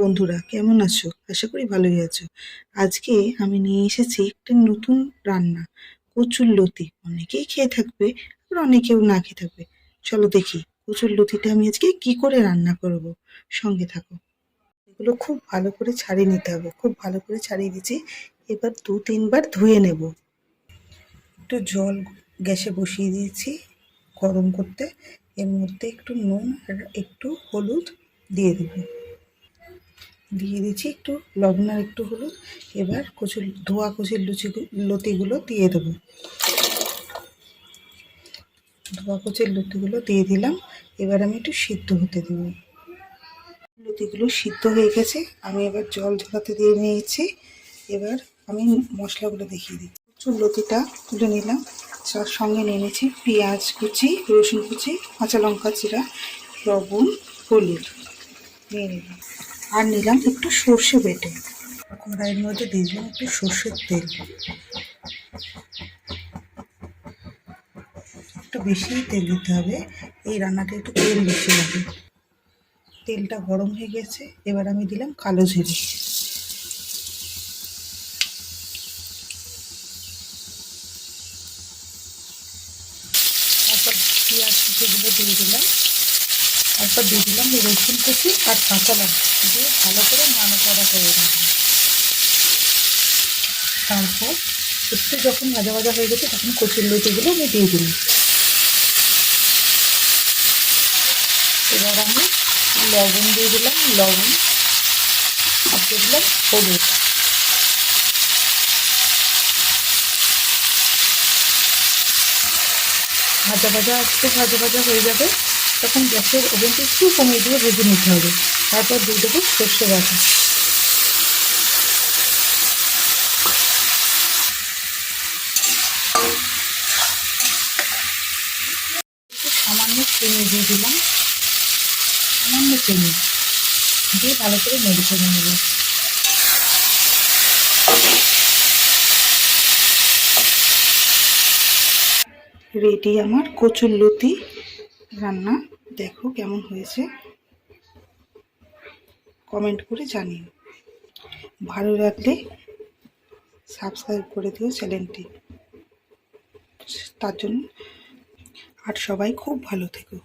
বন্ধুরা, কেমন আছো? আশা করি ভালোই আছো। আজকে আমি নিয়ে এসেছি একটা নতুন রান্না, কচুর লতি। অনেকেই খেয়ে থাকবে, আবার অনেকেও না খেয়ে থাকবে। চলো দেখি কচুর লতিটা আমি আজকে কি করে রান্না করব। সঙ্গে থাকো। এগুলো খুব ভালো করে ছাড়িয়ে নিতে হবে। খুব ভালো করে ছাড়িয়ে দিচ্ছি। এবার দু, তিনবার ধুয়ে নেব। একটু জল গ্যাসে বসিয়ে দিয়েছি গরম করতে। এর মধ্যে একটু নুন আর একটু হলুদ দিয়ে দেবো। দিয়ে দিচ্ছি একটু লবণ আর একটু হলুদ। এবার কচুর ধোয়া কচুর লুচি লতিগুলো দিয়ে দেবো। ধোয়া কচুর লতিগুলো দিয়ে দিলাম। এবার আমি একটু সিদ্ধ হতে দেবো। লতিগুলো সিদ্ধ হয়ে গেছে। আমি এবার জল ঝরাতে দিয়ে নিয়েছি। এবার আমি মশলাগুলো দেখিয়ে দিই কচুর লতিটা তুলে নিলাম। তার সঙ্গে নিয়ে নিয়েছি পেঁয়াজ কুচি, রসুন কুচি, কাঁচা লঙ্কা চিরা, লবণ, হলুদ। নিয়ে নিলাম। আর নিলাম একটু সর্ষে বেটে। কড়াইয়ের মধ্যে দিয়ে দিলাম একটু সর্ষের তেল। একটু বেশি তেল দিতে হবে। এই রান্নাটা একটু তেল বেশি লাগে। তেলটা গরম হয়ে গেছে, এবার আমি দিলাম কালো জিরে। তারপর পেঁয়াজ কুচিগুলো দিয়ে দিলাম। তারপর দিয়ে দিলাম রসুন কুচি আর কাঁচা লঙ্কা দিয়ে ভালো করে নানা করা নেব। তারপর একটু যখন ভাজা ভাজা হয়ে গেছে তখন কচুর লতিগুলো আমি দিয়ে দিলাম। এবার আমি লবণ দিয়ে দিলাম, লবণ আর দিয়ে দিলাম হলুদ। ভাজা ভাজা একটু ভাজা ভাজা হয়ে যাবে। তখন গ্যাসের ওভেনটা একটু কমিয়ে দিয়ে ভেজে নিতে হবে। তারপর দিয়ে দেবো সর্ষে বাটা। সামান্য চিনি দিয়ে দিলাম। সামান্য চিনি দিয়ে ভালো করে নেড়ে চেড়ে নেব। রেডি আমার কচুর লতি। রান্না, দেখো কেমন হয়েছে। কমেন্ট করে জানিও। ভালো লাগলে সাবস্ক্রাইব করে দিও চ্যানেলটি তার জন্য আর সবাই খুব ভালো থেকো।